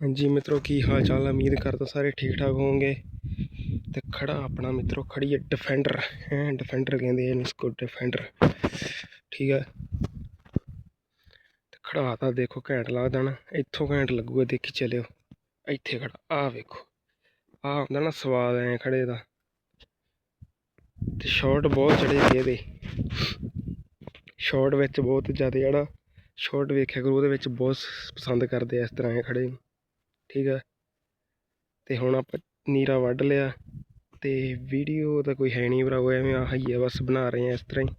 ਹਾਂਜੀ ਮਿੱਤਰੋ, ਕੀ ਹਾਲ ਚਾਲ ਹੈ ਉਮੀਦ ਕਰਦਾ ਸਾਰੇ ਠੀਕ ਠਾਕ ਹੋਵੋਗੇ। ਤੇ ਖੜਾ ਆਪਣਾ ਮਿੱਤਰੋ, ਖੜੀ ਹੈ ਡਿਫੈਂਡਰ ਹੈ ਡਿਫੈਂਡਰ ਕਹਿੰਦੇ ਨੇ ਇਸਕੋ ਡਿਫੈਂਡਰ ਠੀਕ ਹੈ ਤੇ ਖੜਾ ਤਾਂ ਦੇਖੋ, ਘੈਂਟ ਲੱਗਦਾ ਨਾ। ਇੱਥੋਂ ਘੈਂਟ ਲੱਗੂਗਾ, ਦੇਖੀ ਚੱਲਿਓ। ਇੱਥੇ ਖੜਾ, ਆਹ ਵੇਖੋ। ਆਹ ਹੁੰਦਾ ਨਾ ਸਵਾਦ ਐ ਖੜੇ ਦਾ। ਤੇ ਸ਼ਾਟ ਬਹੁਤ ਚੜੇ ਸੀ ਇਹਦੇ। ਸ਼ਾਟ ਵਿੱਚ ਬਹੁਤ ਜ਼ਿਆਦਾ, ਜਿਹੜਾ ਸ਼ਾਟ ਵੇਖਿਆ ਕਰੋ, ਉਹਦੇ ਵਿੱਚ ਬਹੁਤ ਪਸੰਦ ਕਰਦੇ ਇਸ ਤਰ੍ਹਾਂ ਐ ਖੜੇ ਨੂੰ। ਠੀਕ ਆ। ਅਤੇ ਹੁਣ ਆਪਾਂ ਨੀਰਾ ਵੱਢ ਲਿਆ ਅਤੇ ਵੀਡੀਓ ਤਾਂ ਕੋਈ ਹੈ ਨਹੀਂ ਭਰਾਵੋ, ਐਵੇਂ ਆਹ ਹੀ ਆ, ਬਸ ਬਣਾ ਰਹੇ ਆ ਇਸ ਤਰ੍ਹਾਂ ਹੀ।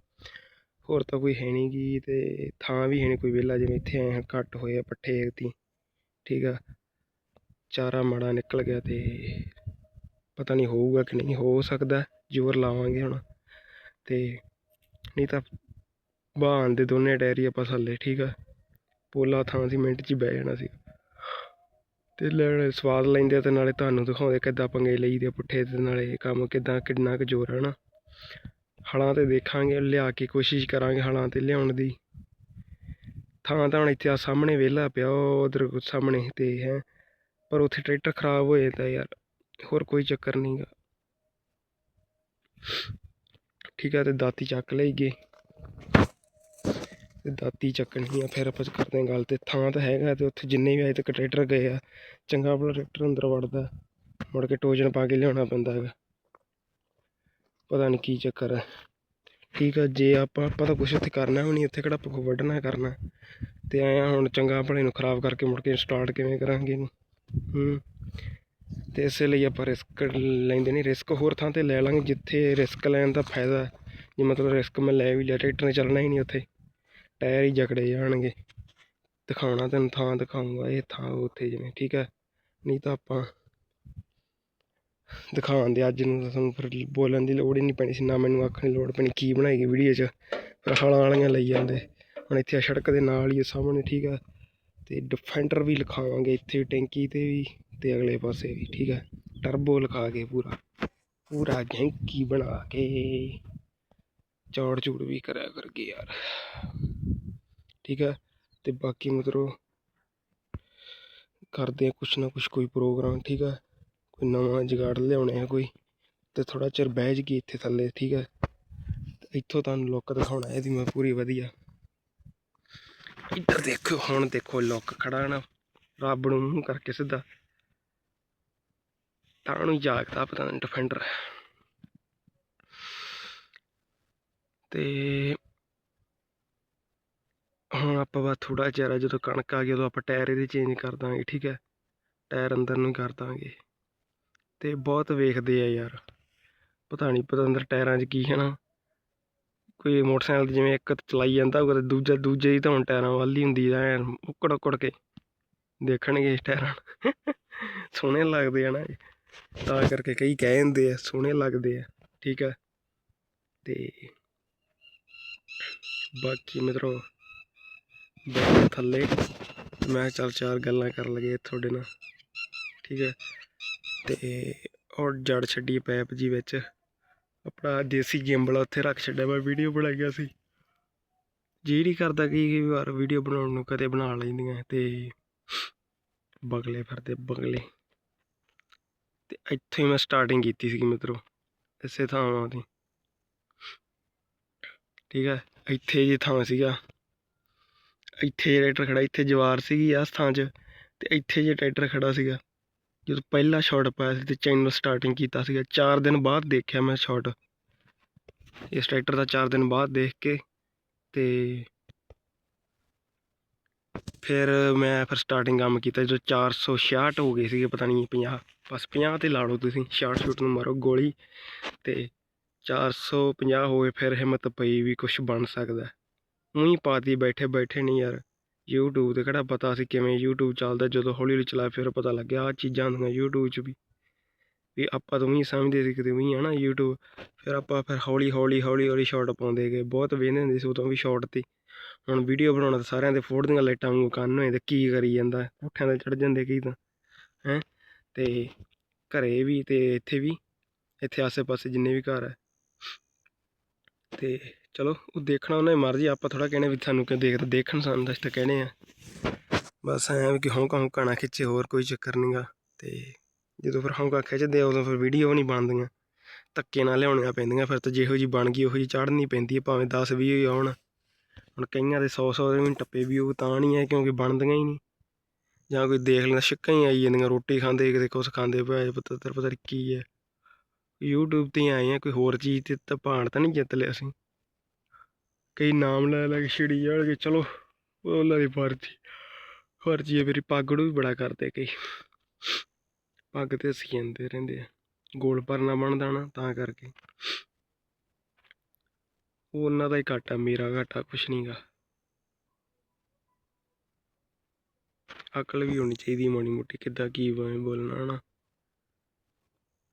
ਹੋਰ ਤਾਂ ਕੋਈ ਹੈ ਨਹੀਂ ਗੀ ਅਤੇ ਥਾਂ ਵੀ ਹੈ ਨਹੀਂ ਕੋਈ ਵਿਹਲਾ, ਜਿਵੇਂ ਇੱਥੇ ਆਏ ਹਾਂ, ਘੱਟ ਹੋਏ ਆ ਪੱਠੇ ਤੀ ਠੀਕ ਆ। ਚਾਰਾ ਮਾੜਾ ਨਿਕਲ ਗਿਆ ਅਤੇ ਪਤਾ ਨਹੀਂ ਹੋਊਗਾ ਕਿ ਨਹੀਂ, ਹੋ ਸਕਦਾ, ਜ਼ੋਰ ਲਾਵਾਂਗੇ ਹੁਣ। ਅਤੇ ਨਹੀਂ ਤਾਂ ਬਹਾਨ ਦੇ ਦੋਨੇ ਟਾਇਰ ਆਪਾਂ ਥੱਲੇ, ਠੀਕ ਆ। ਪੋਲਾ ਥਾਂ ਸੀ, ਮਿੰਟ 'ਚ ਹੀ ਬਹਿ ਜਾਣਾ ਸੀ। ਤੇ ਲੈਣ ਸਵਾਦ ਲੈਂਦੇ ਆ ਤੇ ਨਾਲੇ ਤੁਹਾਨੂੰ ਦਿਖਾਉਂਦੇ ਕਿੱਦਾਂ ਪੰਗੇ ਲਈਦੇ ਆ ਪੁੱਠੇ ਤੇ ਨਾਲੇ ਕੰਮ ਕਿੱਦਾਂ, ਕਿੰਨਾ ਕੁ ਜ਼ੋਰ ਹੈ ਨਾ ਹਲਾਂ ਤੇ ਦੇਖਾਂਗੇ, ਲਿਆ ਕੇ ਕੋਸ਼ਿਸ਼ ਕਰਾਂਗੇ ਹਲਾਂ ਤੇ ਲਿਆਉਣ ਦੀ। ਥਾਂ ਤਾਂ ਹੁਣ ਇੱਥੇ ਆ ਸਾਹਮਣੇ ਵਿਹਲਾ ਪਿਆ ਉਧਰ ਸਾਹਮਣੇ ਤੇ ਹੈ, ਪਰ ਉੱਥੇ ਟਰੈਕਟਰ ਖਰਾਬ ਹੋਏ ਤਾਂ ਯਾਰ, ਹੋਰ ਕੋਈ ਚੱਕਰ ਨਹੀਂਗਾ ਠੀਕ ਆ, ਤੇ ਦਾਤੀ ਚੱਕ ਲਈਏ। ਤੇ ਦਾਤੀ ਚੱਕਣੀ ਆ ਫਿਰ ਆਪਾਂ ਕਰਦੇ ਹਾਂ ਗੱਲ ਤੇ। ਥਾਂ ਤਾਂ ਹੈਗਾ ਤੇ ਉੱਥੇ ਜਿੰਨੇ ਵੀ ਅਜੇ ਤੱਕ ਟਰੈਕਟਰ ਗਏ ਆ, ਚੰਗਾ ਭਲਾ ਟਰੈਕਟਰ ਅੰਦਰ ਵੜਦਾ, ਮੁੜ ਕੇ ਟੋਜਨ ਪਾ ਕੇ ਲਿਆਉਣਾ ਪੈਂਦਾ ਹੈਗਾ। ਪਤਾ ਨਹੀਂ ਕੀ ਚੱਕਰ ਹੈ। ਠੀਕ ਆ, ਜੇ ਆਪਾਂ ਆਪਾਂ ਤਾਂ ਕੁਛ ਉੱਥੇ ਕਰਨਾ ਵੀ ਨਹੀਂ ਉੱਥੇ ਕਿਹੜਾ ਆਪਾਂ ਵੱਢਣਾ ਕਰਨਾ। ਤੇ ਆਇਆ ਹੁਣ ਚੰਗਾ ਭਲੇ ਨੂੰ ਖਰਾਬ ਕਰਕੇ ਮੁੜ ਕੇ ਸਟਾਰਟ ਕਿਵੇਂ ਕਰਾਂਗੇ ਇਹਨੂੰ? ਹੂੰ। ਤੇ ਇਸੇ ਲਈ ਆਪਾਂ ਰਿਸਕ ਲੈਂਦੇ ਨਹੀਂ ਰਿਸਕ ਹੋਰ ਥਾਂ ਤੇ ਲੈ ਲਾਂਗੇ ਜਿੱਥੇ ਰਿਸਕ ਲੈਣ ਦਾ ਫਾਇਦਾ ਜੇ ਮਤਲਬ ਰਿਸਕ ਮੈਂ ਲੈ ਵੀ ਲਿਆ, ਟਰੈਕਟਰ ਨੇ ਚੱਲਣਾ ਹੀ ਨਹੀਂ ਉੱਥੇ। ਟਾਇਰ ਹੀ ਜਕੜੇ ਜਾਣਗੇ। ਦਿਖਾਉਣਾ ਤੈਨੂੰ, ਥਾਂ ਦਿਖਾਊਂਗਾ, ਇਹ ਥਾਂ ਉੱਥੇ ਜਿਵੇਂ, ਠੀਕ ਹੈ? ਨਹੀਂ ਤਾਂ ਆਪਾਂ ਦਿਖਾਉਣ ਦੇ ਅੱਜ ਨੂੰ ਤਾਂ ਤੁਹਾਨੂੰ ਫਿਰ ਬੋਲਣ ਦੀ ਲੋੜ ਹੀ ਨਹੀਂ ਪੈਣੀ ਸੀ, ਨਾ ਮੈਨੂੰ ਆਖਣ ਦੀ ਲੋੜ ਪੈਣੀ, ਕੀ ਬਣਾਏਗੀ ਵੀਡੀਓ 'ਚ? ਫਿਰ ਹਾਲਾਂ ਵਾਲੀਆਂ ਲਈ ਜਾਂਦੇ। ਹੁਣ ਇੱਥੇ ਆ ਸੜਕ ਦੇ ਨਾਲ ਹੀ ਆ ਸਾਹਮਣੇ, ਠੀਕ ਹੈ? ਤੇ ਡਿਫੈਂਡਰ ਵੀ ਲਿਖਾਵਾਂਗੇ ਇੱਥੇ, ਟੈਂਕੀ ਤੇ ਵੀ ਤੇ ਅਗਲੇ ਪਾਸੇ ਵੀ, ਠੀਕ ਹੈ? ਟਰਬੋ ਲਿਖਾ ਕੇ ਪੂਰਾ ਪੂਰਾ ਗੈਂਕੀ ਬਣਾ ਕੇ ਚੌੜ ਚੂੜ ਵੀ ਕਰਿਆ ਕਰਕੇ ਯਾਰ। ਠੀਕ ਹੈ ਅਤੇ ਬਾਕੀ ਮਤਲਬ ਕਰਦੇ ਆ ਕੁਛ ਨਾ ਕੁਛ ਕੋਈ ਪ੍ਰੋਗਰਾਮ ਠੀਕ ਹੈ, ਕੋਈ ਨਵਾਂ ਜੁਗਾੜ ਲਿਆਉਣੇ ਆ ਕੋਈ ਅਤੇ ਥੋੜ੍ਹਾ ਚਿਰ ਬਹਿ ਜਗੀ ਇੱਥੇ ਥੱਲੇ, ਠੀਕ ਹੈ ਇੱਥੋਂ ਤੁਹਾਨੂੰ ਲੁੱਕ ਦਿਖਾਉਣਾ, ਇਹਦੀ ਮੈਂ ਪੂਰੀ ਵਧੀਆ। ਇੱਧਰ ਦੇਖੋ ਹੁਣ ਦੇਖੋ ਲੁੱਕ ਖੜਾ ਨਾ, ਰੱਬ ਨੂੰ ਮੂੰਹ ਕਰਕੇ ਸਿੱਧਾ। ਤਾਂ ਨੂੰ ਜਾਗਦਾ, ਪਤਾ ਨਹੀਂ ਡਿਫੈਂਡਰ ਤੇ ਹੁਣ ਆਪਾਂ ਬਸ ਥੋੜਾ ਚਿਹਰਾ ਜਦੋਂ ਕਣਕ ਆ ਗਈ, ਉਦੋਂ ਆਪਾਂ ਟਾਇਰ ਇਹਦੇ ਚੇਂਜ ਕਰ ਦਾਂਗੇ, ਠੀਕ ਹੈ? ਟਾਇਰ ਅੰਦਰ ਨੂੰ ਕਰ ਦਾਂਗੇ। ਤੇ ਬਹੁਤ ਵੇਖਦੇ ਆ ਯਾਰ। ਪਤਾ ਨਹੀਂ ਪਤਾ ਅੰਦਰ ਟਾਇਰਾਂ 'ਚ ਕੀ ਹੈ ਨਾ। ਕੋਈ ਮੋਟਰਸਾਈਕਲ ਜਿਵੇਂ ਇੱਕ ਚਲਾਈ ਜਾਂਦਾ ਹੋਊਗਾ ਤੇ ਦੂਜਾ, ਦੂਜੇ ਦੀ ਤਾਂ ਹੁਣ ਟਾਇਰਾਂ ਵੱਲ ਹੀ ਹੁੰਦੀ ਐ ਉੱਕੜ ਉੱਕੜ ਕੇ। ਦੇਖਣਗੇ ਟਾਇਰਾਂ ਨੂੰ। ਸੋਹਣੇ ਲੱਗਦੇ ਆ ਨਾ ਤਾਂ ਕਰਕੇ ਕਈ ਕਹਿ ਜਾਂਦੇ ਆ, ਸੋਹਣੇ ਲੱਗਦੇ ਆ, ਠੀਕ ਹੈ? ਤੇ ਬਾਕੀ ਮਿੱਤਰੋ ਬੈਠੇ ਥੱਲੇ। ਮੈਂ ਚੱਲ ਚਾਰ ਗੱਲਾਂ ਕਰ ਲਈਏ ਤੁਹਾਡੇ ਨਾਲ। ਠੀਕ ਹੈ। ਤੇ ਔਰ ਜੜ ਛੱਡੀ ਪੈਪ ਜੀ ਵਿੱਚ। ਆਪਣਾ ਦੇਸੀ ਗਿੰਬਲ ਉੱਥੇ ਰੱਖ ਛੱਡਿਆ। ਮੈਂ ਵੀਡੀਓ ਬਣਾਈਆਂ ਸੀ। ਜੀ ਨਹੀਂ ਕਰਦਾ ਕਿ ਕਈ ਵਾਰ ਵੀਡੀਓ ਬਣਾਉਣ ਨੂੰ ਕਦੇ ਬਣਾ ਲੈਂਦੀਆਂ ਤੇ ਬਗਲੇ ਫਿਰਦੇ, ਬਗਲੇ। ਤੇ ਇੱਥੇ ਮੈਂ ਸਟਾਰਟਿੰਗ ਕੀਤੀ ਸੀ ਮਿੱਤਰੋ, ਇਸੇ ਥਾਂ ਦੀ ਠੀਕ ਹੈ। ਇੱਥੇ ਜੇ ਥਾਂ ਸੀਗਾ। ਇੱਥੇ ਟਰੈਕਟਰ ਖੜਾ, ਇੱਥੇ ਜਵਾਰ ਸੀਗੀ ਆ ਥਾਂ 'ਚ ਤੇ ਇੱਥੇ ਜੇ ਟਰੈਕਟਰ ਖੜਾ ਸੀਗਾ, ਜਦੋਂ ਪਹਿਲਾ ਸ਼ਾਟ ਪਾਇਆ ਸੀ ਤੇ ਚੈਨਲ ਸਟਾਰਟਿੰਗ ਕੀਤਾ ਸੀਗਾ 4 ਦਿਨ ਬਾਅਦ ਦੇਖਿਆ ਮੈਂ ਸ਼ਾਟ ਇਸ ਟਰੈਕਟਰ ਦਾ 4 ਦਿਨ ਬਾਅਦ ਦੇਖ ਕੇ ਤੇ ਫਿਰ ਮੈਂ ਫਿਰ ਸਟਾਰਟਿੰਗ ਕੰਮ ਕੀਤਾ, ਜਦੋਂ 466 ਹੋ ਗਏ ਸੀਗੇ, ਪਤਾ ਨਹੀਂ 50 ਬਸ 50 ਤੇ ਲਾ ਲਓ ਤੁਸੀਂ ਸ਼ਾਰਟ ਸ਼ੂਟ ਨੂੰ ਮਾਰੋ ਗੋਲੀ ਤੇ 450 ਹੋਏ, ਫਿਰ ਹਿੰਮਤ ਪਈ ਵੀ ਕੁਝ ਬਣ ਸਕਦਾ। ਉਹੀ ਪਾਤੀ ਬੈਠੇ ਬੈਠੇ ਨਹੀਂ ਯਾਰ। YouTube ਤੇ ਕਿਹੜਾ ਪਤਾ ਸੀ ਕਿਵੇਂ YouTube ਚੱਲਦਾ, ਜਦੋਂ ਹੌਲੀ ਹੌਲੀ ਚਲਾਇਆ ਫਿਰ ਪਤਾ ਲੱਗਿਆ ਆ ਚੀਜ਼ਾਂ ਹੁੰਦੀਆਂ YouTube 'ਚ ਵੀ। ਵੀ ਆਪਾਂ ਤਾਂ ਉਹੀ ਸਮਝਦੇ ਸੀ ਕਿਤੇ ਉਹੀ ਆ ਨਾ YouTube ਫਿਰ ਆਪਾਂ ਫਿਰ ਹੌਲੀ ਹੌਲੀ ਹੌਲੀ ਹੌਲੀ ਸ਼ਾਰਟ ਪਾਉਂਦੇ ਗਏ। ਬਹੁਤ ਵੇਖਦੇ ਹੁੰਦੇ ਸੀ ਉਦੋਂ ਵੀ ਸ਼ਾਰਟ ਤੇ। ਹੁਣ ਵੀਡੀਓ ਬਣਾਉਣਾ ਤਾਂ ਸਾਰਿਆਂ ਦੇ ਫੋੜ ਦੀਆਂ ਲਾਈਟਾਂ ਵਾਂਗੂ ਕੰਨ ਹੋਏ ਤੇ ਕੀ ਕਰੀ ਜਾਂਦਾ ਪੁੱਠਿਆਂ ਤੇ ਚੜ ਜਾਂਦੇ ਕੀ ਤਾਂ, ਹੈ। ਤੇ ਘਰੇ ਵੀ ਤੇ ਇੱਥੇ ਵੀ, ਇੱਥੇ ਆਸੇ-ਪਾਸੇ ਜਿੰਨੇ ਵੀ ਘਰ ਹੈ ਤੇ ਚਲੋ, ਉਹ ਦੇਖਣਾ ਉਹਨਾਂ ਦੀ ਮਰਜ਼ੀ, ਆਪਾਂ ਥੋੜਾ ਕਹਿੰਦੇ ਵੀ ਸਾਨੂੰ ਕਿ ਦੇਖਦੇ ਦੇਖਣ ਸਾਨੂੰ ਤਾਂ ਅਸੀਂ ਤਾਂ ਕਹਿੰਦੇ ਆ। ਬਸ ਐਂ ਵੀ ਕਿ ਹੌਂਕਾ ਹੌਂਕਾ ਨਾ ਖਿੱਚੇ, ਹੋਰ ਕੋਈ ਚੱਕਰ ਨਹੀਂਗਾ ਤੇ ਜਦੋਂ ਫਿਰ ਹੌਂਕਾ ਖਿੱਚਦੇ ਆ, ਉਦੋਂ ਫਿਰ ਵੀਡੀਓ ਨਹੀਂ ਬਣਦੀਆਂ। ਧੱਕੇ ਨਾਲ ਲਿਆਉਣੀਆਂ ਪੈਂਦੀਆਂ, ਫਿਰ ਤਾਂ ਜਿਹੋ ਜੀ ਬਣ ਗਈ, ਉਹੋ ਜੀ ਚੜ੍ਹਨੀ ਪੈਂਦੀ ਹੈ ਭਾਵੇਂ 10 20 ਹੀ ਆਉਣ। ਹੁਣ ਕਈਆਂ ਦੇ 100 100 ਦੇ ਵੀ ਟੱਪੇ ਵੀ ਉਹ ਤਾਂ ਨਹੀਂ ਹੈ ਕਿਉਂਕਿ ਬਣਦੀਆਂ ਹੀ ਨਹੀਂ ਜਾਂ ਕੋਈ ਦੇਖ ਲੈਂਦਾ, ਛਿੱਕਾਂ ਹੀ ਆਈ ਜਾਂਦੀਆਂ, ਰੋਟੀ ਖਾਂਦੇ, ਕਿਤੇ ਕੁਛ ਖਾਂਦੇ ਪਏ ਪਤਾ ਤੇਰੇ ਪਤਾ ਕੀ ਹੈ YouTube ਤੇ ਹੀ ਆਏ ਆ, ਕੋਈ ਹੋਰ ਚੀਜ਼ ਤੇ ਤਾਂ ਭਾਣ ਤਾਂ ਨਹੀਂ ਜਿੱਤ ਲਿਆ ਅਸੀਂ। ਕਈ ਨਾਮ ਲੈ ਲੈ ਕੇ ਛਿੜੀ ਜਾਣਗੇ ਚਲੋ ਉਹਨਾਂ ਦੀ ਮਰਜ਼ੀ ਮਰਜ਼ੀ ਹੈ, ਮੇਰੀ ਪੱਗ ਨੂੰ ਵੀ ਬੜਾ ਕਰਦੇ ਕਈ। ਪੱਗ ਤੇ ਅਸੀਂ ਜਾਂਦੇ ਰਹਿੰਦੇ ਆ, ਗੋਲ ਭਰਨਾ ਬਣਦਾ ਨਾ ਤਾਂ ਕਰਕੇ। ਉਹ ਉਹਨਾਂ ਦਾ ਹੀ ਘਾਟਾ, ਮੇਰਾ ਘਾਟਾ ਕੁਛ ਨਹੀਂਗਾ ਅਕਲ ਵੀ ਹੋਣੀ ਚਾਹੀਦੀ ਮਾੜੀ ਮੋਟੀ, ਕਿੱਦਾਂ ਕੀ ਬਵੇਂ ਬੋਲਣਾ ਨਾ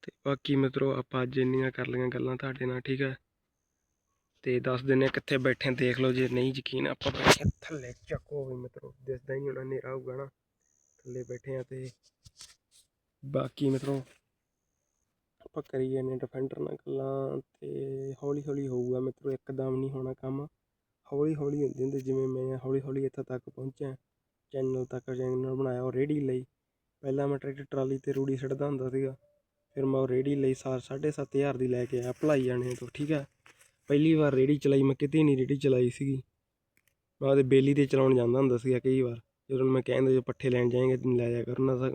ਤੇ ਬਾਕੀ ਮਿੱਤਰੋ, ਆਪਾਂ ਅੱਜ ਇੰਨੀਆਂ ਕਰ ਲਈਆਂ ਗੱਲਾਂ ਤੁਹਾਡੇ ਨਾਲ, ਠੀਕ ਹੈ? ਤੇ ਦੱਸ ਦਿੰਦੇ ਕਿੱਥੇ ਬੈਠੇ ਦੇਖ ਲਓ ਜੇ ਨਹੀਂ ਯਕੀਨ ਆਪਾਂ ਬੈਠੇ ਹਾਂ, ਥੱਲੇ ਚੱਕੋ ਵੀ ਮਿੱਤਰੋ, ਦਿਸਦਾ ਹੀ ਹੋਣਾ, ਹਨੇਰਾ ਹੋਊਗਾ ਨਾ। ਥੱਲੇ ਬੈਠੇ ਆ ਤੇ ਬਾਕੀ ਮਿੱਤਰੋ, ਆਪਾਂ ਕਰੀ ਜਾਂਦੇ ਡਿਫੈਂਡਰ ਨਾਲ ਗੱਲਾਂ ਤੇ ਹੌਲੀ ਹੌਲੀ ਹੋਊਗਾ ਮਿੱਤਰੋ, ਇੱਕਦਮ ਨਹੀਂ ਹੋਣਾ ਕੰਮ। ਹੌਲੀ ਹੌਲੀ ਹੁੰਦੇ ਹੁੰਦੇ ਜਿਵੇਂ ਮੈਂ ਹੌਲੀ ਹੌਲੀ ਇੱਥੇ ਤੱਕ ਪਹੁੰਚਿਆ ਚੈਨਲ ਤੱਕ ਚੈਨਲ ਬਣਾਇਆ ਉਹ ਰੇੜੀ ਲਈ। ਪਹਿਲਾਂ ਮੈਂ ਟਰੈਕਟਰ ਟਰਾਲੀ ਤੇ ਰੂੜੀ ਛੱਡਦਾ ਹੁੰਦਾ ਸੀਗਾ, ਫਿਰ ਮੈਂ ਉਹ ਰੇੜੀ ਲਈ ਸਾਰ ਸਾਢੇ ਸੱਤ ਹਜ਼ਾਰ ਦੀ ਲੈ ਕੇ ਆਇਆ, ਭਲਾਈ ਜਾਣੇ ਤੋਂ, ਠੀਕ ਹੈ। ਪਹਿਲੀ ਵਾਰ ਰੇੜੀ ਚਲਾਈ, ਮੈਂ ਕਿਤੇ ਨਹੀਂ ਰੇੜੀ ਚਲਾਈ ਸੀਗੀ। ਮੈਂ ਉਹਦੇ ਬੇਲੀ ਤੇ ਚਲਾਉਣ ਜਾਂਦਾ ਹੁੰਦਾ ਸੀਗਾ ਕਈ ਵਾਰ। ਜਦੋਂ ਮੈਂ ਕਹਿੰਦਾ ਜੇ ਪੱਠੇ ਲੈਣ ਜਾਏਂਗੇ, ਲੈ ਜਾ ਕਰਨਾ। ਉਹਨਾਂ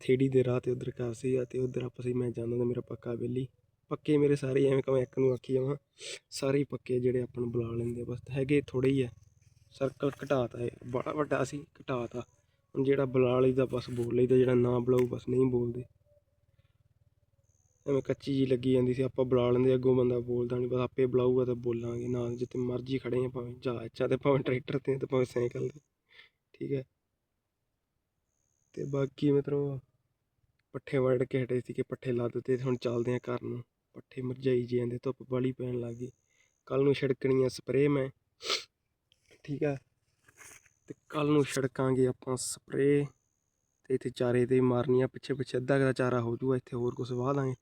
ਥੇੜੀ ਦੇ ਰਾਹ ਤੇ ਉਧਰ ਘਰ ਸੀਗਾ ਤੇ ਉਧਰ ਆਪਸ ਹੀ ਮੈਂ ਜਾਂਦਾ ਹੁੰਦਾ ਮੇਰਾ ਪੱਕਾ ਬੇਲੀ। ਪੱਕੇ ਮੇਰੇ ਸਾਰੇ ਐਵੇਂ ਕਵੇਂ ਇੱਕ ਨੂੰ ਆਖੀ ਜਾਵਾਂ। ਸਾਰੇ ਹੀ ਪੱਕੇ ਜਿਹੜੇ ਆਪਾਂ ਨੂੰ ਬੁਲਾ ਲੈਂਦੇ ਬਸ ਹੈਗੇ ਥੋੜੇ ਹੀ ਆ। ਸਰਕਲ ਘਟਾਤਾ ਹੈ ਬੜਾ ਵੱਡਾ ਸੀ, ਘਟਾਤਾ। ਹੁਣ ਜਿਹੜਾ ਬੁਲਾ ਲਈਦਾ, ਬਸ ਬੋਲ ਲਈਦਾ, ਜਿਹੜਾ ਨਾ ਬੁਲਾਊ, ਬਸ ਨਹੀਂ ਬੋਲਦੇ। ਐਵੇਂ ਕੱਚੀ ਜੀ ਲੱਗੀ ਜਾਂਦੀ ਸੀ, ਆਪਾਂ ਬੁਲਾ ਲੈਂਦੇ ਅੱਗੋਂ ਬੰਦਾ ਬੋਲਦਾ ਨਹੀਂ ਬਸ ਆਪੇ ਬੁਲਾਊਗਾ ਤਾਂ ਬੋਲਾਂਗੇ ਨਾਲ ਜਿੱਥੇ ਮਰਜ਼ੀ ਖੜੇ ਆ, ਭਾਵੇਂ ਜਹਾਜ਼ਾਂ ਤੇ ਭਾਵੇਂ ਟਰੈਕਟਰ ਤੇ ਤੇ ਭਾਵੇਂ ਸਾਈਕਲ ਤੇ, ਠੀਕ ਹੈ। ਤੇ ਬਾਕੀ ਮਤਲਬ ਪੱਠੇ ਵੜ ਕੇ ਹਟੇ ਸੀ ਕਿ ਪੱਠੇ ਲੱਦ ਦਿੱਤੇ ਤੇ ਹੁਣ ਚੱਲਦੇ ਆ ਘਰ ਨੂੰ, ਪੱਠੇ ਮਰਜਾਈ ਜੀ ਜਾਂਦੇ ਧੁੱਪ ਵਾਲੀ ਪੈਣ ਲੱਗ ਗਈ। ਕੱਲ ਨੂੰ ਛਿੜਕਣੀ ਆ ਸਪਰੇਅ ਮੈਂ, ਠੀਕ ਆ ਤੇ ਕੱਲ ਨੂੰ ਛਿੜਕਾਂਗੇ ਆਪਾਂ ਸਪਰੇਅ, ਤੇ ਇੱਥੇ ਚਾਰੇ ਤੇ ਮਾਰਨੀ ਆ ਪਿੱਛੇ ਪਿੱਛੇ ਅੱਧਾ ਕੁ ਚਾਰਾ ਹੋ ਜੂਗਾ ਇੱਥੇ ਹੋਰ ਕੁਝ ਵਾਹ ਦਾਂਗੇ।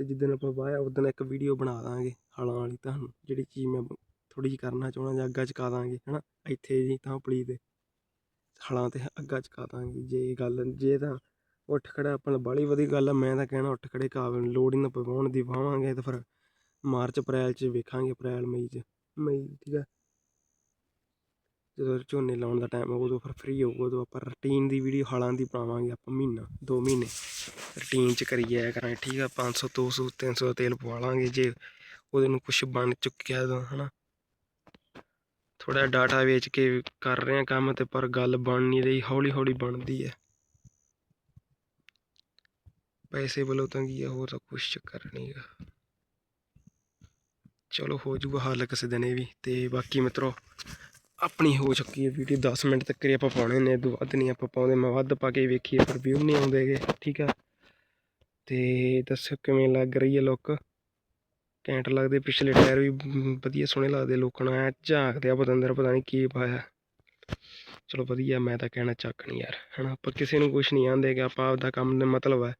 ਤੇ ਜਿੱਦਣ ਆਪਾਂ ਵਾਹਿਆ ਉਦੋਂ ਇੱਕ ਵੀਡੀਓ ਬਣਾ ਦਾਂਗੇ ਹਲਾਂ ਵਾਲੀ ਤੁਹਾਨੂੰ, ਜਿਹੜੀ ਚੀਜ਼ ਮੈਂ ਥੋੜੀ ਜਿਹੀ ਕਰਨਾ ਚਾਹੁੰਦਾ ਜਾਂ ਅੱਗਾ ਚਕਾ ਦਾਂਗੇ, ਹਨਾ? ਇੱਥੇ ਜੀ ਤਾਂ ਪਲੀ ਦੇ ਹਲਾਂ ਤੇ ਅੱਗਾ ਚਕਾ ਦਾਂਗੇ, ਜੇ ਗੱਲ, ਜੇ ਤਾਂ ਉੱਠ ਖੜਾ ਆਪਣਾ ਬਾਲੀ ਵਧੀਆ ਗੱਲ ਆ, ਮੈਂ ਤਾਂ ਕਹਿਣਾ ਉੱਠ ਖੜੇ ਕਾਵੇ ਲੋੜ ਹੀ ਨਾ ਪਵਾਉਣ ਦੀ, ਵਾਵਾਂਗੇ ਤਾਂ ਫਿਰ ਮਾਰਚ, ਅਪ੍ਰੈਲ 'ਚ ਵੇਖਾਂਗੇ, ਅਪ੍ਰੈਲ, ਮਈ 'ਚ, ਮਈ ਠੀਕ ਆ? ਜਦੋਂ ਝੋਨੇ ਲਾਉਣ ਦਾ ਟਾਈਮ ਉਦੋਂ ਫਿਰ ਫ੍ਰੀ ਹੋਊਗਾ ਉਦੋਂ ਆਪਾਂ ਰੂਟੀਨ ਦੀ ਵੀਡੀਓ ਹਾਲਾਂ ਦੀ ਪਾਵਾਂਗੇ ਆਪਾਂ ਮਹੀਨਾ 2 ਮਹੀਨੇ। ਰੂਟੀਨ 'ਚ ਕਰੀ ਜਾਇਆ ਕਰਾਂਗੇ, ਠੀਕ ਆ 500 200 300 ਦਾ ਤੇਲ ਪਵਾ ਲਾਂਗੇ ਜੇ ਉਹਦੇ ਨੂੰ ਕੁਝ ਬਣ ਚੁੱਕਿਆ ਤਾਂ, ਹਨਾ। ਥੋੜਾ ਡਾਟਾ ਵੇਚ ਕੇ ਕਰ ਰਹੇ ਆ ਕੰਮ ਤੇ, ਪਰ ਗੱਲ ਬਣ ਨਹੀਂ ਰਹੀ, ਹੌਲੀ ਹੌਲੀ ਬਣਦੀ ਹੈ ਪੈਸੇ ਵੱਲੋਂ ਤਾਂ ਕੀ ਆ, ਹੋਰ ਤਾਂ ਕੁਛ ਚੱਕਰ ਨਹੀਂਗਾ ਚਲੋ, ਹੋ ਜੂਗਾ ਹੱਲ ਕਿਸੇ ਦਿਨ ਇਹ ਵੀ, ਤੇ ਬਾਕੀ ਮਿੱਤਰੋ ਆਪਣੀ ਹੋ ਚੁੱਕੀ ਹੈ ਵੀਡੀਓ 10 ਮਿੰਟ ਤੱਕ ਹੀ ਆਪਾਂ ਪਾਉਣੇ ਨੇ ਇਹ ਵੱਧ ਨਹੀਂ ਆਪਾਂ ਪਾਉਂਦੇ, ਮੈਂ ਵੱਧ ਪਾ ਕੇ ਵੇਖੀਏ ਪਰ ਵਿਊ ਨਹੀਂ ਆਉਂਦੇਗੇ ਠੀਕ ਆ। ਤੇ ਦੱਸੋ ਕਿਵੇਂ ਲੱਗ ਰਹੀ ਹੈ ਲੁੱਕ ਘੈਂਟ ਲੱਗਦੇ, ਪਿਛਲੇ ਟਾਇਰ ਵੀ ਵਧੀਆ ਸੋਹਣੇ ਲੱਗਦੇ ਲੋਕਾਂ ਨੂੰ, ਐ ਝਾਕਦੇ ਆ ਪਤੰਦਰ, ਪਤਾ ਨਹੀਂ ਕੀ ਪਾਇਆ। ਚਲੋ ਵਧੀਆ, ਮੈਂ ਤਾਂ ਕਹਿਣਾ ਚੱਕ ਨਹੀਂ ਯਾਰ, ਹਨਾ, ਆਪਾਂ ਕਿਸੇ ਨੂੰ ਕੁਝ ਨਹੀਂ ਆਂਦੇ ਕਿ ਆਪਾਂ ਆਪਦਾ ਕੰਮ ਦਾ ਮਤਲਬ ਹੈ।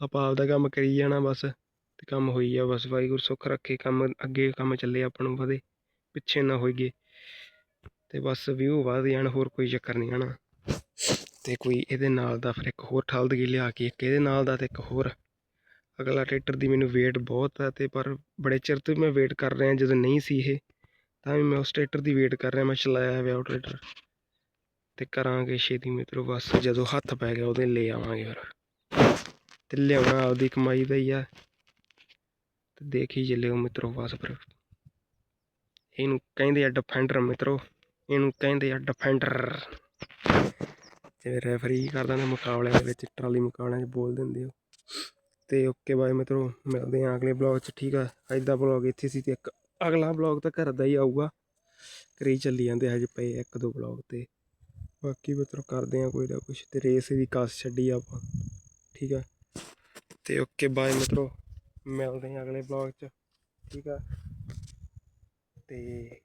ਆਪਾਂ ਆਪਦਾ ਕੰਮ ਕਰੀ ਜਾਣਾ ਬਸ, ਤੇ ਕੰਮ ਹੋਈ ਆ ਬਸ, ਵਾਹਿਗੁਰੂ ਸੁੱਖ ਰੱਖੇ, ਕੰਮ ਅੱਗੇ ਕੰਮ ਚੱਲੇ ਆਪਾਂ ਨੂੰ ਵਧੇ, ਪਿੱਛੇ ਨਾ ਹੋਈਏ। ਤੇ ਬਸ ਵਿਊ ਵਧ ਜਾਣ, ਹੋਰ ਕੋਈ ਚੱਕਰ ਨਹੀਂ, ਹਨਾ? ਤੇ ਕੋਈ ਇਹਦੇ ਨਾਲ ਦਾ ਫਿਰ ਇੱਕ ਹੋਰ ਠਲਦਗੀ ਲਿਆ ਕੇ, ਇੱਕ ਇਹਦੇ ਨਾਲ ਦਾ ਤੇ ਇੱਕ ਹੋਰ। ਅਗਲਾ ਟਰੈਕਟਰ ਦੀ ਮੈਨੂੰ ਵੇਟ ਬਹੁਤ ਹੈ ਤੇ ਪਰ ਬੜੇ ਚਿਰ ਤੋਂ ਮੈਂ ਵੇਟ ਕਰ ਰਿਹਾ, ਜਦੋਂ ਨਹੀਂ ਸੀ ਇਹ, ਤਾਂ ਵੀ ਮੈਂ ਉਸ ਟਰੈਕਟਰ ਦੀ ਵੇਟ ਕਰ ਰਿਹਾ, ਮੈਂ ਚਲਾਇਆ ਹੋਇਆ ਉਹ ਟਰੈਕਟਰ ਤੇ ਕਰਾਂਗੇ ਛੇਤੀ ਮਿੱਤਰੋ, ਬਸ ਜਦੋਂ ਹੱਥ ਪੈ ਗਿਆ ਉਹਦੇ ਲੈ ਆਵਾਂਗੇ ਫਿਰ। ਤੇ ਲਿਆਉਣਾ ਆਪਦੀ ਕਮਾਈ ਦਾ ਹੀ ਆ। ਤੇ ਦੇਖੀ ਚੱਲਿਓ ਮਿੱਤਰੋ, ਬਸ ਫਿਰ। ਇਹਨੂੰ ਕਹਿੰਦੇ ਆ ਡਿਫੈਂਡਰ ਮਿੱਤਰੋ। ਇਹਨੂੰ ਕਹਿੰਦੇ ਆ ਡਿਫੈਂਡਰ ਜਿਵੇਂ ਰੈਫਰੀ ਕਰਦਾ ਨੇ, ਮੁਕਾਬਲਿਆਂ ਦੇ ਵਿੱਚ ਟਰਾਲੀ ਮੁਕਾਬਲਿਆਂ 'ਚ ਬੋਲ ਦਿੰਦੇ ਹੋ ਤੇ ਓਕੇ ਬਾਏ ਮਿੱਤਰੋ, ਮਿਲਦੇ ਆ ਅਗਲੇ ਬਲੌਗ 'ਚ, ਠੀਕ ਆ? ਅੱਜ ਦਾ ਬਲੌਗ ਇੱਥੇ ਸੀ ਤੇ ਇੱਕ ਅਗਲਾ ਬਲੌਗ ਤਾਂ ਘਰ ਦਾ ਹੀ ਆਊਗਾ। ਕਰੀ ਚੱਲੀ ਜਾਂਦੇ ਹਜੇ ਪਏ ਇੱਕ ਦੋ ਬਲੌਗ ਤੇ। ਬਾਕੀ ਮਿੱਤਰੋ, ਕਰਦੇ ਆ ਕੋਈ ਨਾ ਕੁਛ ਤੇ ਰੇਸ ਦੀ ਕਾਸ ਛੱਡੀ ਆਪਾਂ। ਠੀਕ ਆ? ਤੇ ਓਕੇ ਬਾਏ ਮਿੱਤਰੋ, ਮਿਲਦੇ ਆ ਅਗਲੇ ਬਲੌਗ 'ਚ। ਠੀਕ ਆ? ਤੇ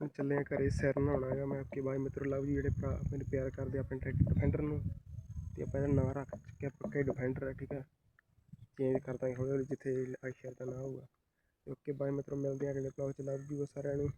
ਹੁਣ ਚੱਲੇ ਘਰੇ, ਸਿਰ ਨਹਾਉਣਾ ਆ ਮੈਂ ਓਕੇ ਬਾਏ ਮਿੱਤਰ, ਲਵ ਜੀ ਜਿਹੜੇ ਭਰਾ ਮੈਨੂੰ ਪਿਆਰ ਕਰਦੇ ਆ ਆਪਣੇ ਟਰੈਕਟਰ ਡਿਫੈਂਡਰ ਨੂੰ, ਤੇ ਆਪਾਂ ਇਹਦਾ ਨਾਂ ਰੱਖ ਚੁੱਕੇ ਪੱਕੇ ਡਿਫੈਂਡਰ ਆ, ਠੀਕ ਆ? ਚੇਂਜ ਕਰ ਦਾਂਗੇ ਹੌਲੀ ਹੌਲੀ ਜਿੱਥੇ ਆਸ਼ਰ ਦਾ ਨਾਂ ਹੋਊਗਾ। ਓਕੇ ਬਾਏ ਮਿੱਤਰੋ, ਮਿਲਦੇ ਹਾਂ ਅਗਲੇ ਬਲੌਗ 'ਚ, ਲਵ ਜੀ ਸਾਰਿਆਂ ਨੂੰ।